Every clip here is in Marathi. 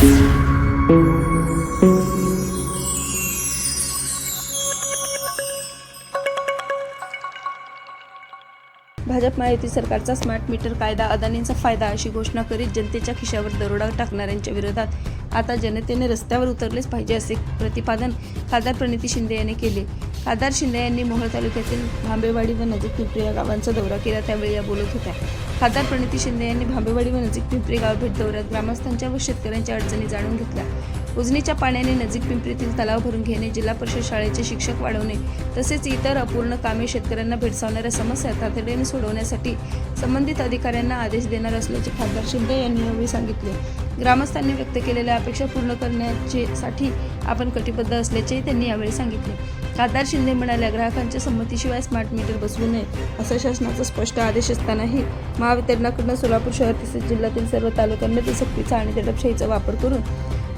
भाजप महायुती सरकारचा स्मार्ट मीटर कायदा अदानींचा फायदा अशी घोषणा करीत जनतेच्या खिशावर दरोडा टाकणाऱ्यांच्या विरोधात आता जनतेने रस्त्यावर उतरलेच पाहिजे असे प्रतिपादन खासदार प्रणिती शिंदे यांनी केले. खासदार शिंदे यांनी मोहोळ तालुक्यातील भांबेवाडी व नजीक पिंपरी या गावांचा दौरा केला त्यावेळी या बोलत होत्या. खासदार प्रणिती शिंदे यांनी भांबेवाडी व नजीक पिंपरी गाव भेट दौऱ्यात ग्रामस्थांच्या व शेतकऱ्यांच्या अडचणी जाणून घेतल्या. उजनीच्या पाण्याने नजीक पिंपरीतील तलाव भरून घेणे जिल्हा परिषद शाळेचे शिक्षक वाढवणे तसेच इतर अपूर्ण कामे शेतकऱ्यांना भेडसावणाऱ्या समस्या तातडीने सोडवण्यासाठी संबंधित अधिकाऱ्यांना आदेश देणार असल्याचे खासदार शिंदे यांनी यावेळी सांगितले. ग्रामस्थांनी व्यक्त केलेल्या अपेक्षा पूर्ण करण्याचे साठी आपण कटिबद्ध असल्याचेही त्यांनी यावेळी सांगितले. खासदार शिंदे म्हणाल्या ग्राहकांच्या संमतीशिवाय स्मार्ट मीटर बसवू नये असा शासनाचा स्पष्ट आदेश असतानाही महावितरणाकडून सोलापूर शहर तसेच जिल्ह्यातील सर्व तालुक्यांमध्ये सक्तीचा आणि दडपशाहीचा वापर करून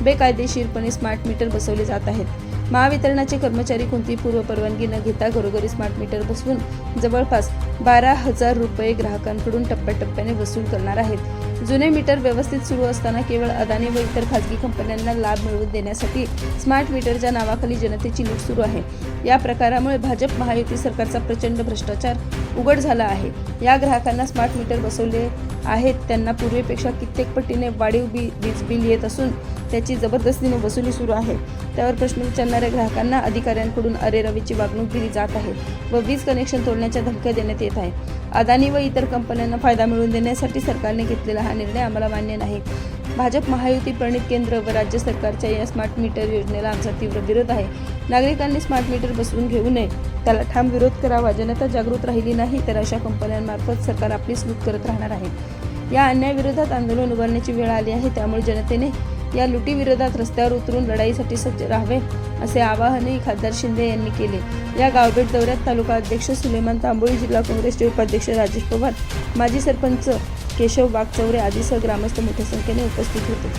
बेकायदेशीरपणे स्मार्ट मीटर बसवले जात आहेत. महावितरणाचे कर्मचारी कोणतीही पूर्व परवानगी न घेता घरोघरी स्मार्ट मीटर बसवून जवळपास बारा हजार रुपये ग्राहकांकडून टप्प्याटप्प्याने वसूल करणार आहेत. जुने मीटर व्यवस्थित सुरू असताना केवळ अदानी व इतर खाजगी कंपन्यांना लाभ मिळवून देण्यासाठी स्मार्ट मीटरच्या नावाखाली जनतेची लूट सुरू आहे. या प्रकारामुळे भाजप महायुती सरकारचा प्रचंड भ्रष्टाचार उघड झाला आहे. या ग्राहकांना स्मार्ट मीटर बसवले आहेत. त्यांना पूर्वीपेक्षा कित्येक पटीने वाढीव बी वीज बिल येत असून त्याची जबरदस्तीने वसुली सुरू आहे. त्यावर प्रश्न विचारणाऱ्या ग्राहकांना अधिकाऱ्यांकडून अरेरवीची वागणूक दिली जात आहे व वीज कनेक्शन तोडण्याच्या धमक्या देण्यात येत आहे. अदानी व इतर कंपन्यांना फायदा मिळवून देण्यासाठी सरकारने घेतलेला हा निर्णय आम्हाला मान्य नाही. भाजप महायुती प्रणित केंद्र व राज्य सरकारच्या या स्मार्ट मीटर योजनेला आमचा तीव्र विरोध आहे. नागरिकांनी स्मार्ट मीटर बसवून घेऊ नये. त्याला ठाम विरोध करावा जनता जागृत राहिली नाही तर अशा कंपन्यांमार्फत सरकार आपलीच लूट करत राहणार आहे. या अन्यायाविरोधात आंदोलन उभारण्याची वेळ आली आहे त्यामुळे जनतेने या लुटीविरोधात रस्त्यावर उतरून लढाईसाठी सज्ज राहावे असे आवाहनही खासदार शिंदे यांनी केले. या गावभेट दौऱ्यात तालुका अध्यक्ष सुलेमान तांबोळी जिल्हा काँग्रेसचे उपाध्यक्ष राजेश पवार माजी सरपंच केशव वाघचौरे आदीसह ग्रामस्थ मोठ्या संख्येने उपस्थित होते.